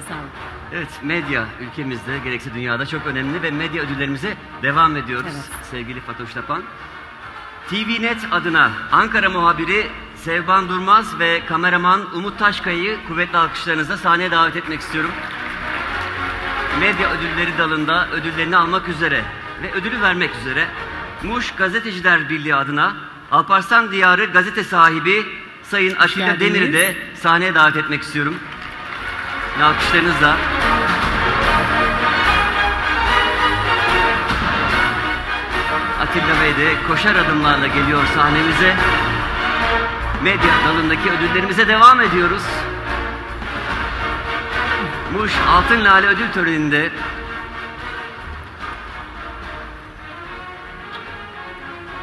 sağlık. Evet, medya ülkemizde gerekse dünyada çok önemli ve medya ödüllerimize devam ediyoruz Evet. sevgili Fatoş Tapan. TVNet adına Ankara muhabiri Sevban Durmaz ve kameraman Umut Taşkaya'yı kuvvetli alkışlarınızla sahneye davet etmek istiyorum. Medya ödülleri dalında ödüllerini almak üzere ve ödülü vermek üzere Muş Gazeteciler Birliği adına Alparslan Diyarı gazete sahibi Sayın geldiniz. Demir'i de sahneye davet etmek istiyorum. Ve Alkışlarınızla. Atilla Bey de koşar adımlarla geliyor sahnemize. Medya dalındaki ödüllerimize devam ediyoruz. Muş Altın Lale Ödül Töreni'nde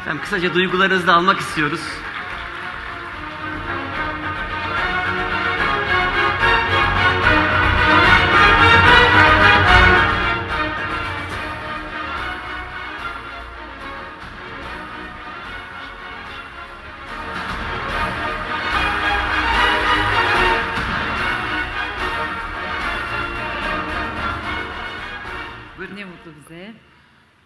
Efendim kısaca duygularınızı da almak istiyoruz. Ne mutlu bize.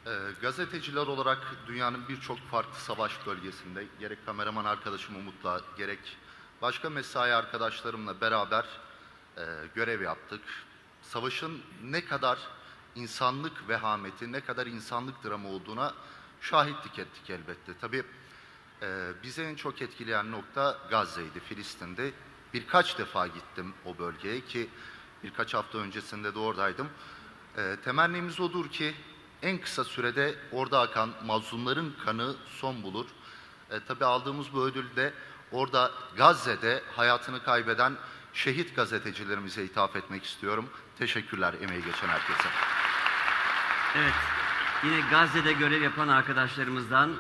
Ee, gazeteciler olarak dünyanın birçok farklı savaş bölgesinde gerek kameraman arkadaşım Umut'la gerek başka mesai arkadaşlarımla beraber e, görev yaptık. Savaşın ne kadar insanlık vehameti, ne kadar insanlık dramı olduğuna şahitlik ettik elbette. Tabii e, bizi en çok etkileyen nokta Gazze'ydi, Filistin'de. Birkaç defa gittim o bölgeye ki birkaç hafta öncesinde de oradaydım. E, temennimiz odur ki en kısa sürede orada akan mazlumların kanı son bulur. E, tabii aldığımız bu ödül de orada Gazze'de hayatını kaybeden şehit gazetecilerimize ithaf etmek istiyorum. Teşekkürler emeği geçen herkese. Evet. Yine Gazze'de görev yapan arkadaşlarımızdan